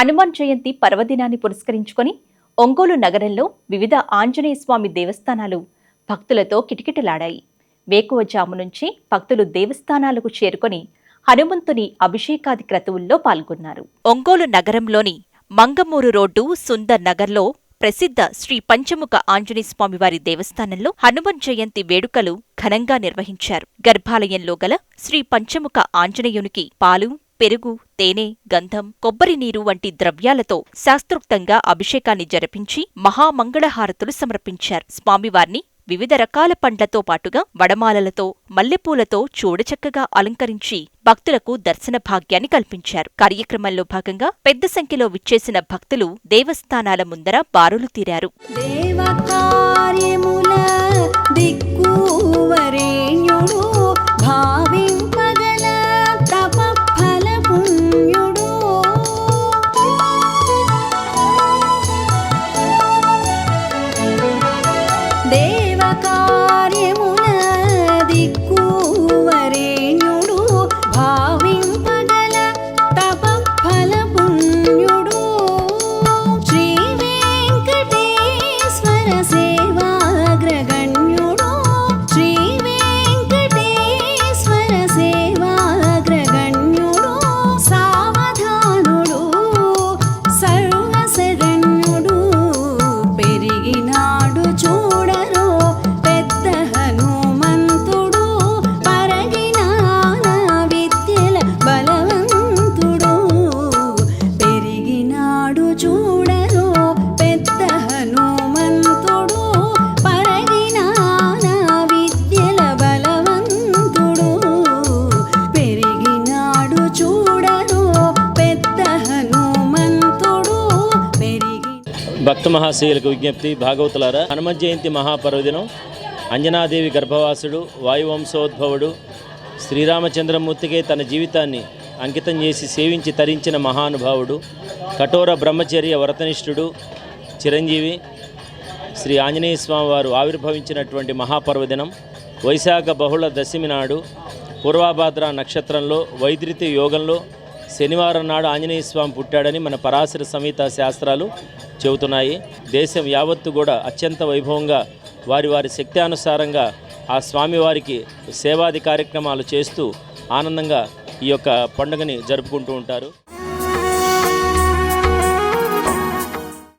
హనుమాన్ జయంతి పర్వదినాన్ని పురస్కరించుకొని ఒంగోలు నగరంలో వివిధ ఆంజనేయ స్వామి దేవస్థానాలు భక్తులతో కిటకిటలాడాయి. వేకువజాము నుంచి భక్తులు దేవస్థానాలకు చేరుకొని హనుమంతుని అభిషేకాది క్రతువుల్లో పాల్గొన్నారు. ఒంగోలు నగరంలోని మంగమూరు రోడ్డు సుందర్ నగర్లో ప్రసిద్ధ శ్రీ పంచముఖ ఆంజనేయస్వామివారి దేవస్థానంలో హనుమన్ జయంతి వేడుకలు ఘనంగా నిర్వహించారు. గర్భాలయంలో గల శ్రీ పంచముఖ ఆంజనేయునికి పాలు పెరుగు తేనె గంధం కొబ్బరి నీరు వంటి ద్రవ్యాలతో శాస్త్రోక్తంగా అభిషేకాన్ని జరిపించి మహామంగళహారతులు సమర్పించారు. స్వామివారిని వివిధ రకాల పండ్లతో పాటుగా వడమాలలతో మల్లెపూలతో చూడచక్కగా అలంకరించి భక్తులకు దర్శన భాగ్యాన్ని కల్పించారు. కార్యక్రమంలో భాగంగా పెద్ద సంఖ్యలో విచ్చేసిన భక్తులు దేవస్థానాల ముందర బారులు తీరారు. कार्यमु భక్త మహాశయులకు విజ్ఞప్తి భాగవతులారా హనుమ జయంతి మహాపర్వదినం అంజనాదేవి గర్భవాసుడు వాయువంశోద్భవుడు శ్రీరామచంద్రమూర్తికే తన జీవితాన్ని అంకితం చేసి సేవించి తరించిన మహానుభావుడు కఠోర బ్రహ్మచర్య వ్రతనిష్ఠుడు చిరంజీవి శ్రీ ఆంజనేయ స్వామివారు ఆవిర్భవించినటువంటి మహాపర్వదినం వైశాఖ బహుళ దశమి నాడు పూర్వాభాద్ర నక్షత్రంలో వైద్యుతి యోగంలో శనివారం నాడు ఆంజనేయ స్వామి పుట్టాడని మన పరాశర సమేత శాస్త్రాలు చెబుతున్నాయి. దేశం యావత్తు కూడా అత్యంత వైభవంగా వారి వారి శక్త్యానుసారంగా ఆ స్వామివారికి సేవాది కార్యక్రమాలు చేస్తూ ఆనందంగా ఈ యొక్క పండుగని జరుపుకుంటూ ఉంటారు.